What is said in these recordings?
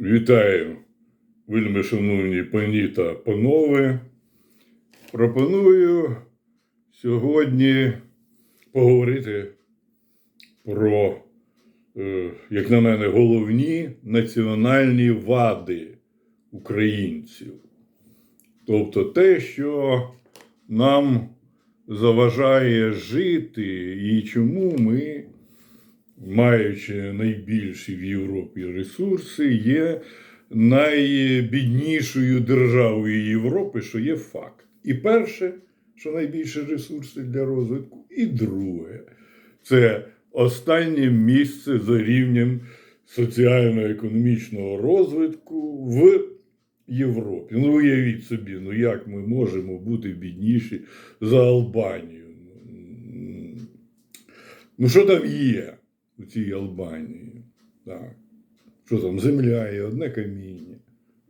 Вітаю, вельми шановні пані та панове. Пропоную сьогодні поговорити про, е, як на мене, головні національні вади українців. Тобто те, що нам заважає жити, і чому ми маючи найбільші в Європі ресурси, є найбіднішою державою Європи, що є факт. І перше, що найбільше ресурси для розвитку, і друге, це останнє місце за рівнем соціально-економічного розвитку в Європі. Ну, уявіть собі, ну як ми можемо бути бідніші за Албанію? Ну, що там є у цій Албанії? Так. Що там земля є, одне каміння,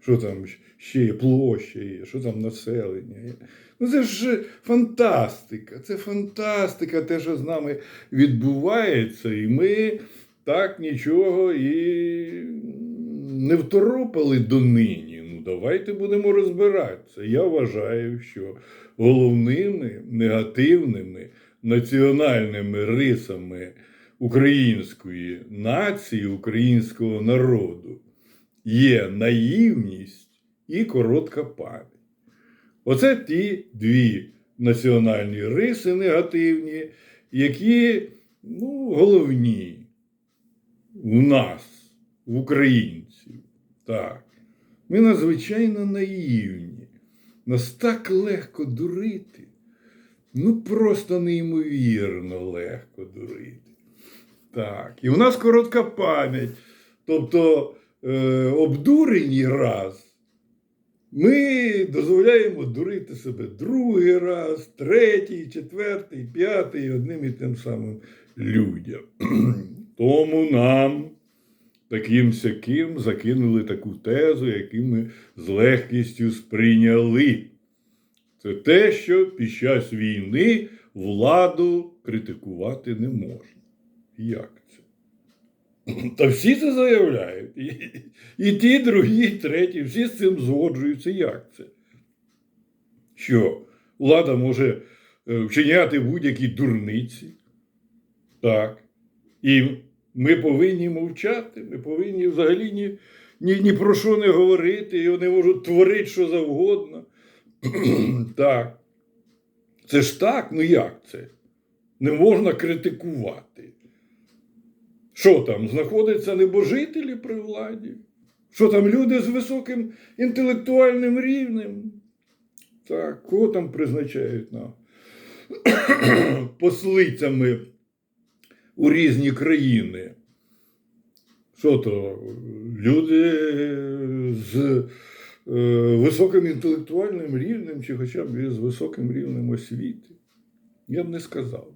що там ще є площа є, що там населення є. Ну це ж фантастика, це фантастика, те, що з нами відбувається, і ми так нічого і не второпали донині. Ну, давайте будемо розбиратися. Я вважаю, що головними негативними національними рисами української нації, українського народу є наївність і коротка пам'ять. Оце ті дві національні риси негативні, які ну, головні у нас, в українців. Так. Ми надзвичайно наївні. Нас так легко дурити. Ну, просто неймовірно легко дурити. Так. І у нас коротка пам'ять. Тобто е, обдурені раз. Ми дозволяємо дурити себе другий раз, третій, четвертий, п'ятий одним і тим самим людям. Тому нам таким сяким закинули таку тезу, яку ми з легкістю сприйняли. Це те, що під час війни владу критикувати не можна. Як це? Та всі це заявляють. І, і ті, другі, і треті, всі з цим згоджуються. Як це? Що влада може е, вчиняти будь-які дурниці? Так. І ми повинні мовчати, ми повинні взагалі ні, ні, ні про що не говорити, і вони можуть творити що завгодно. так. Це ж так, ну як це? Не можна критикувати. Що там, знаходяться небожителі при владі? Що там люди з високим інтелектуальним рівнем? Так, кого там призначають на послицями у різні країни? Що то люди з е, високим інтелектуальним рівнем, чи хоча б з високим рівнем освіти? Я б не сказав.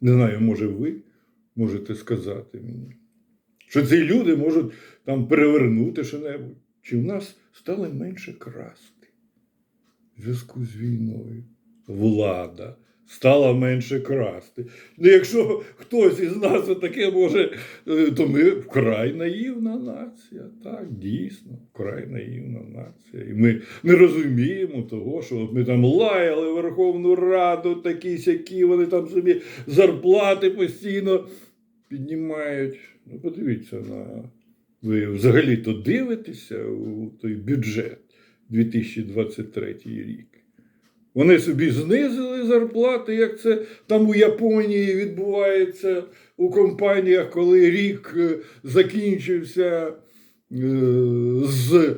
Не знаю, може ви можете сказати мені, що ці люди можуть там перевернути що-небудь. Чи в нас стало менше красти в зв'язку з війною? Влада стала менше красти. Ну, якщо хтось із нас таке може, е, то ми вкрай наївна нація. Так, дійсно, вкрай наївна нація. І ми не розуміємо того, що от ми там лаяли Верховну Раду, такі сякі, вони там собі зарплати постійно піднімають. Ну, подивіться на. Ви взагалі-то дивитеся у той бюджет 2023 рік. Вони собі знизили зарплати, як це там у Японії відбувається у компаніях, коли рік е, закінчився е, з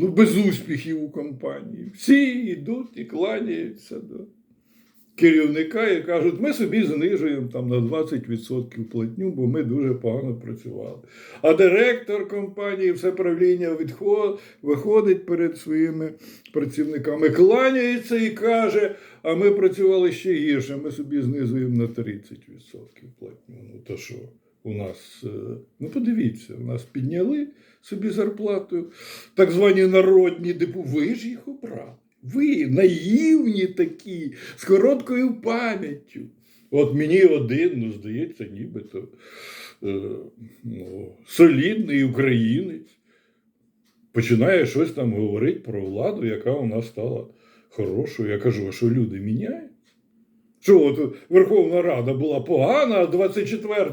ну, без успіхів у компанії. Всі йдуть і кланяються до керівника і кажуть, ми собі знижуємо там на 20% платню, бо ми дуже погано працювали. А директор компанії, все правління відход, виходить перед своїми працівниками, кланяється і каже, а ми працювали ще гірше, ми собі знизуємо на 30% платню. Ну то що? У нас, е, ну подивіться, у нас підняли собі зарплату, так звані народні депу. Ви ж їх обрали. Ви наївні такі, з короткою пам'яттю. От мені один, ну, здається, нібито е, ну, солідний українець починає щось там говорити про владу, яка у нас стала хорошою. Я кажу, а що люди міняють? Що от Верховна Рада була погана, а 24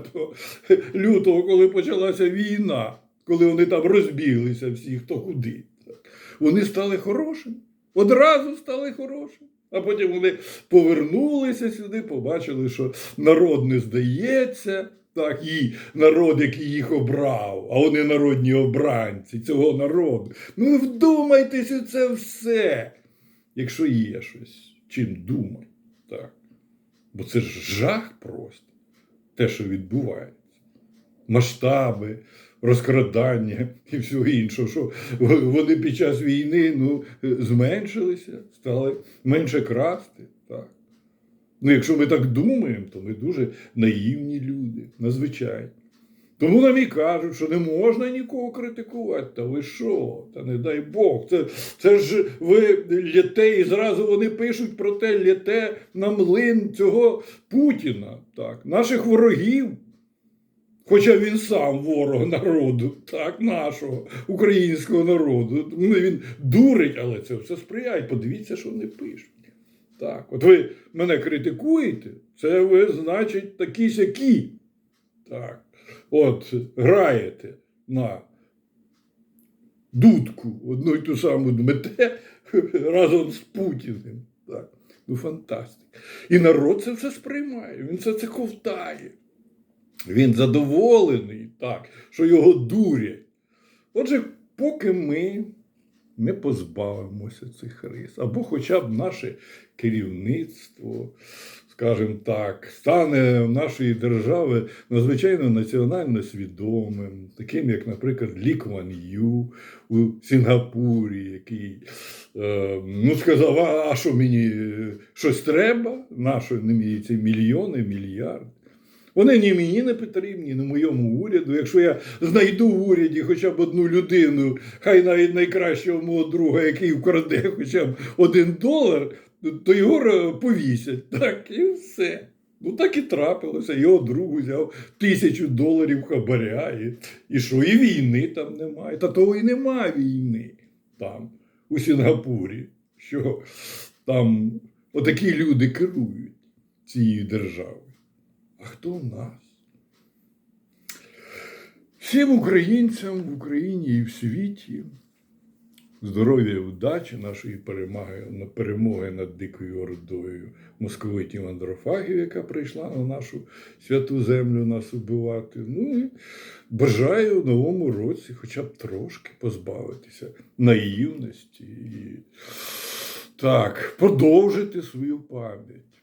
лютого, коли почалася війна, коли вони там розбіглися всі, хто куди, вони стали хорошими. Одразу стали хорошими. А потім вони повернулися сюди, побачили, що народ не здається, так, і народ, який їх обрав, а вони народні обранці цього народу. Ну, вдумайтесь у це все, якщо є щось, чим думати. Так. Бо це ж жах просто, те, що відбувається. Масштаби, розкрадання і всього іншого, що вони під час війни ну, зменшилися, стали менше красти. Так. Ну, якщо ми так думаємо, то ми дуже наївні люди, надзвичайно. Тому нам і кажуть, що не можна нікого критикувати. Та ви що? Та не дай Бог. Це, це ж ви лєте, і зразу вони пишуть про те, лєте на млин цього Путіна, так, наших ворогів. Хоча він сам ворог народу, так, нашого українського народу. Ну, Він дурить, але це все сприяє. Подивіться, що вони пишуть. Так, от ви мене критикуєте, це ви, значить, такі сякі. Так. От граєте на дудку, одну й ту саму дмете разом з Путіним. Так. Ну, фантастика. І народ це все сприймає, він все це ковтає. Він задоволений, так, що його дурять. Отже, поки ми не позбавимося цих рис, або хоча б наше керівництво, скажімо так, стане нашої держави надзвичайно національно свідомим, таким як, наприклад, Лі Кван Ю у Сінгапурі, який е, ну, сказав, а, що мені е, щось треба? Нащо не мені ці мільйони, мільярди? Вони ні мені не потрібні, ні моєму уряду. Якщо я знайду в уряді хоча б одну людину, хай навіть найкращого мого друга, який вкраде хоча б один долар, то його повісять. Так, і все. Ну так і трапилося. Його друг взяв тисячу доларів хабаря. І, і що? І війни там немає. Та того і немає війни там, у Сінгапурі. Що там отакі люди керують цією державою. А хто в нас? Всім українцям в Україні і в світі здоров'я і удачі нашої перемоги, перемоги над дикою ордою московитів андрофагів, яка прийшла на нашу святу землю нас убивати. Ну і бажаю в новому році хоча б трошки позбавитися наївності і так, продовжити свою пам'ять